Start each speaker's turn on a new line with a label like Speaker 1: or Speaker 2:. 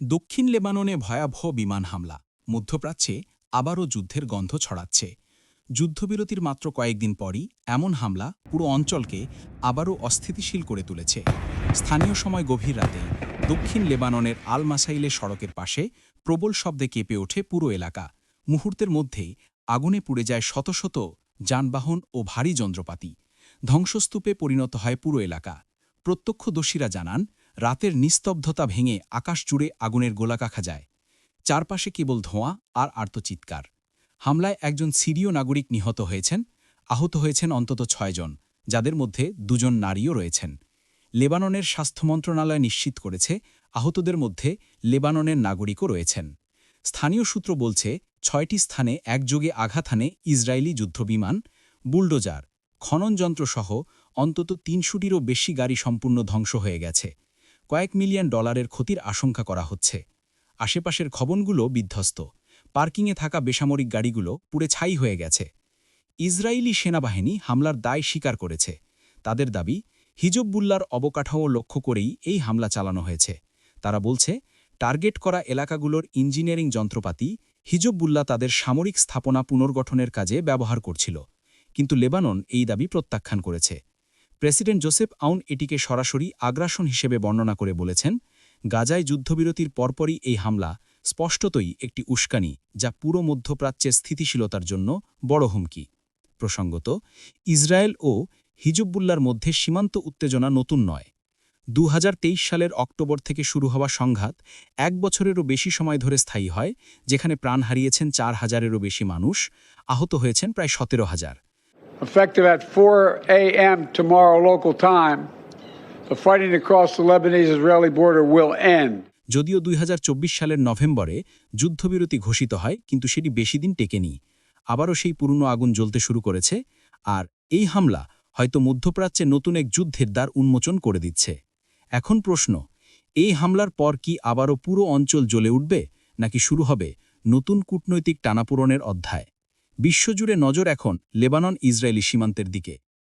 Speaker 1: দক্ষিণ লেবাননে ভয়াবহ বিমান হামলা। মধ্যপ্রাচ্যে আবারও যুদ্ধের গন্ধ ছড়াচ্ছে। যুদ্ধবিরতির মাত্র কয়েকদিন পরই এমন হামলা পুরো অঞ্চলকে আবারও অস্থিতিশীল করে তুলেছে। স্থানীয় সময় গভীর রাতে দক্ষিণ লেবাননের আল মাসাইলে সড়কের পাশে প্রবল শব্দে কেঁপে ওঠে পুরো এলাকা। মুহূর্তের মধ্যেই আগুনে পুড়ে যায় শত শত যানবাহন ও ভারী যন্ত্রপাতি। ধ্বংসস্তূপে পরিণত হয় পুরো এলাকা। প্রত্যক্ষদর্শীরা জানান রাতের নিস্তব্ধতা ভেঙে আকাশ জুড়ে আগুনের গোলাকাখা যায়। চারপাশে কেবল ধোঁয়া আর আর্তচিৎকার হামলায় একজন সিরীয় নাগরিক নিহত হয়েছেন। আহত হয়েছেন অন্তত ছয়জন যাদের মধ্যে দুজন নারীও রয়েছেন। লেবাননের স্বাস্থ্য মন্ত্রণালয় নিশ্চিত করেছে, আহতদের মধ্যে লেবাননের নাগরিকও রয়েছেন। স্থানীয় সূত্র বলছে, ছয়টি স্থানে একযোগে আঘাত হানে ইসরায়েলি যুদ্ধবিমান, বুলডোজার খননযন্ত্রসহ অন্তত তিনশোটিরও বেশি গাড়ি সম্পূর্ণ ধ্বংস হয়ে গেছে। কয়েক মিলিয়ন ডলারের ক্ষতির আশঙ্কা করা হচ্ছে। আশেপাশের খবনগুলো বিধ্বস্ত। পার্কিংয়ে থাকা বেসামরিক গাড়িগুলো পুড়ে ছাই হয়ে গেছে। ইসরায়েলি সেনাবাহিনী হামলার দায় স্বীকার করেছে। তাদের দাবি হিজবুল্লার অবকাঠামো লক্ষ্য করেই এই হামলা চালানো হয়েছে। তারা বলছে, টার্গেট করা এলাকাগুলোর ইঞ্জিনিয়ারিং যন্ত্রপাতি হিজবুল্লাহ তাদের সামরিক স্থাপনা পুনর্গঠনের কাজে ব্যবহার করছিল। কিন্তু লেবানন এই দাবি প্রত্যাখ্যান করেছে। প্রেসিডেন্ট জোসেফ আউন এটিকে সরাসরি আগ্রাসন হিসেবে বর্ণনা করে বলেছেন, গাজায় যুদ্ধবিরতির পরপরই এই হামলা স্পষ্টতই একটি উস্কানি যা পুরো মধ্যপ্রাচ্যের স্থিতিশীলতার জন্য বড় হুমকি। প্রসঙ্গত, ইসরায়েল ও হিজবুল্লার মধ্যে সীমান্ত উত্তেজনা নতুন নয়। দু সালের অক্টোবর থেকে শুরু হওয়া সংঘাত এক বছরেরও বেশি সময় ধরে স্থায়ী হয়, যেখানে প্রাণ হারিয়েছেন চার হাজারেরও বেশি মানুষ, আহত হয়েছেন প্রায় সতেরো হাজার।
Speaker 2: Effective at 4 a.m. tomorrow local time, the fighting across the Lebanese-Israeli border will end.
Speaker 1: যদিও দুই হাজার চব্বিশ সালের নভেম্বরে যুদ্ধবিরতি ঘোষিত হয় কিন্তু সেটি বেশি দিন টেকেনি আবারও সেই পুরনো আগুন জ্বলতে শুরু করেছে আর এই হামলা হয়তো মধ্যপ্রাচ্যে নতুন এক যুদ্ধের দ্বার উন্মোচন করে দিচ্ছে এখন প্রশ্ন এই হামলার পর কি আবারও পুরো অঞ্চল জ্বলে উঠবে নাকি শুরু হবে নতুন কূটনৈতিক টানাপূরণের অধ্যায় বিশ্বজুড়ে নজর এখন লেবানন ইসরায়েলি সীমান্তের দিকে।